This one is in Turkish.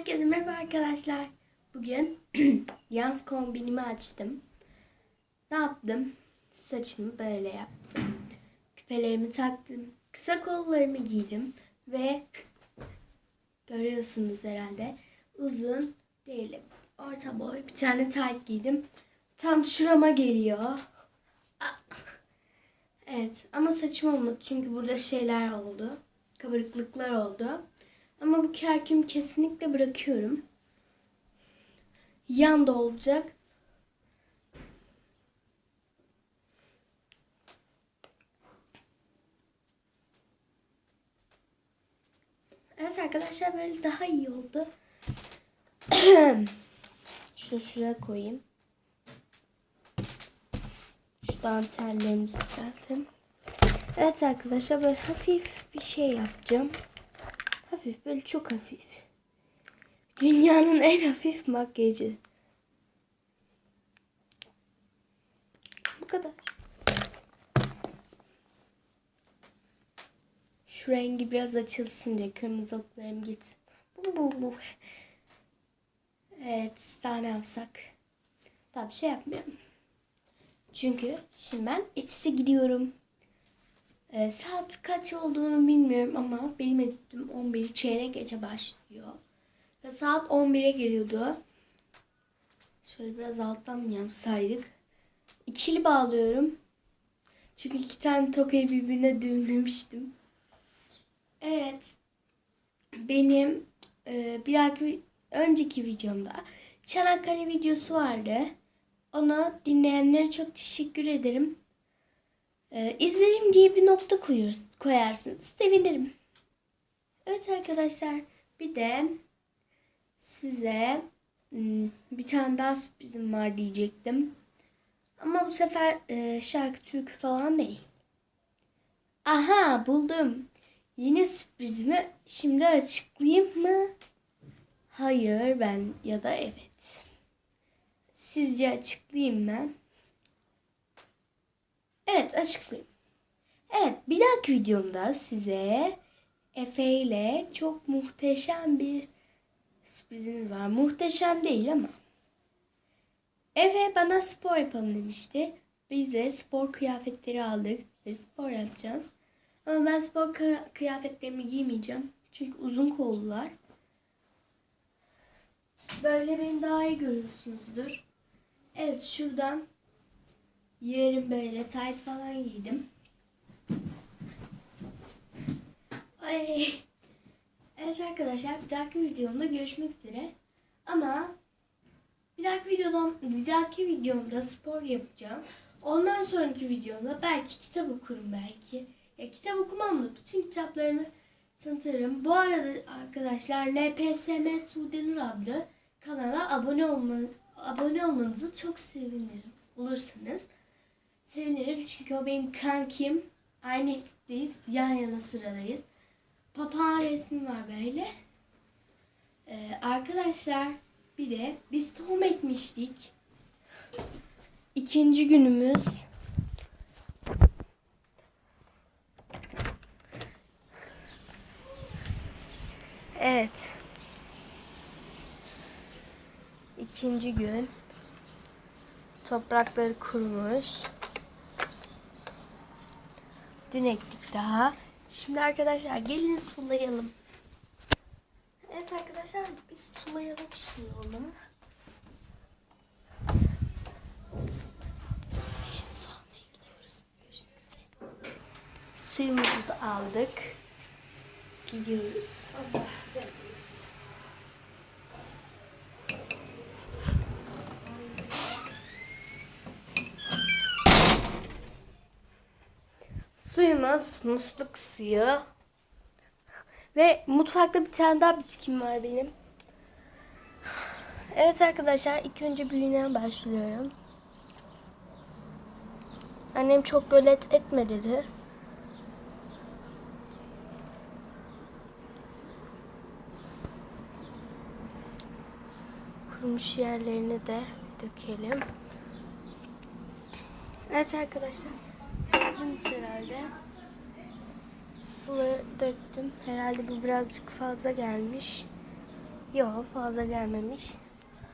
Herkese merhaba arkadaşlar. Bugün yaz kombinimi açtım. Ne yaptım? Saçımı böyle yaptım. Küpelerimi taktım. Kısa kollarımı giydim. Ve görüyorsunuz herhalde uzun değilim. Orta boy bir tane tayt giydim. Tam şurama geliyor. Ah. Evet ama saçım olmadı çünkü burada şeyler oldu. Kabarıklıklar oldu. Ama bu kerkimi kesinlikle bırakıyorum. Yanda olacak. Evet arkadaşlar böyle daha iyi oldu. Şunu şuraya koyayım. Şu dantellerimizi düzeltelim. Evet arkadaşlar böyle hafif bir şey yapacağım. Hafif böyle çok hafif. Dünyanın en hafif makyajı. Bu kadar. Şu rengi biraz açılsın diye kırmızılıklarım git. Bu bu bu. Evet daha ne yapsak? Daha şey yapmıyorum. Çünkü şimdi ben içse gidiyorum. Ee, saat kaç olduğunu bilmiyorum ama benim etüdüm 11 çeyrek gece başlıyor. Ve saat 11'e geliyordu. Şöyle biraz alttan mı yapsaydık? İkili bağlıyorum. Çünkü iki tane tokayı birbirine düğümlemiştim. Evet. Benim e, bir dahaki önceki videomda Çanakkale videosu vardı. Onu dinleyenlere çok teşekkür ederim. Ee, izlerim diye bir nokta koyuyoruz, koyarsınız. Sevinirim. Evet arkadaşlar bir de size hmm, bir tane daha sürprizim var diyecektim. Ama bu sefer e, şarkı türkü falan değil. Aha buldum. Yeni sürprizimi şimdi açıklayayım mı? Hayır ben ya da evet. Sizce açıklayayım mı? Evet açıklayayım. Evet bir dahaki videomda size Efe ile çok muhteşem bir sürprizimiz var. Muhteşem değil ama. Efe bana spor yapalım demişti. Biz de spor kıyafetleri aldık ve spor yapacağız. Ama ben spor kıyafetlerimi giymeyeceğim. Çünkü uzun kollular. Böyle beni daha iyi görüyorsunuzdur. Evet şuradan Yarın böyle tight falan giydim. Ay. Evet arkadaşlar bir dahaki videomda görüşmek üzere. Ama bir dahaki videoda bir dahaki videomda spor yapacağım. Ondan sonraki videomda belki kitap okurum belki. Ya kitap okumam mı? Bütün kitaplarımı tanıtırım. Bu arada arkadaşlar LPSM Sudenur adlı kanala abone olma, abone olmanızı çok sevinirim. Olursanız sevinirim çünkü o benim kankim. Aynı ekipteyiz. Yan yana sıradayız. Papağan resmi var böyle. Ee, arkadaşlar bir de biz tohum ekmiştik. İkinci günümüz. Evet. İkinci gün. Toprakları kurumuş. Dün ektik daha. Şimdi arkadaşlar gelin sulayalım. Evet arkadaşlar biz sulayalım şimdi onu. Evet su almaya gidiyoruz. Görüşmek üzere. Suyumuzu da aldık. Gidiyoruz. Allah Suyumuz musluk suyu. Ve mutfakta bir tane daha bitkim var benim. Evet arkadaşlar ilk önce büyüğüne başlıyorum. Annem çok gölet etme dedi. Kurumuş yerlerini de dökelim. Evet arkadaşlar. Gördünüz herhalde. Suları döktüm. Herhalde bu birazcık fazla gelmiş. Yok fazla gelmemiş.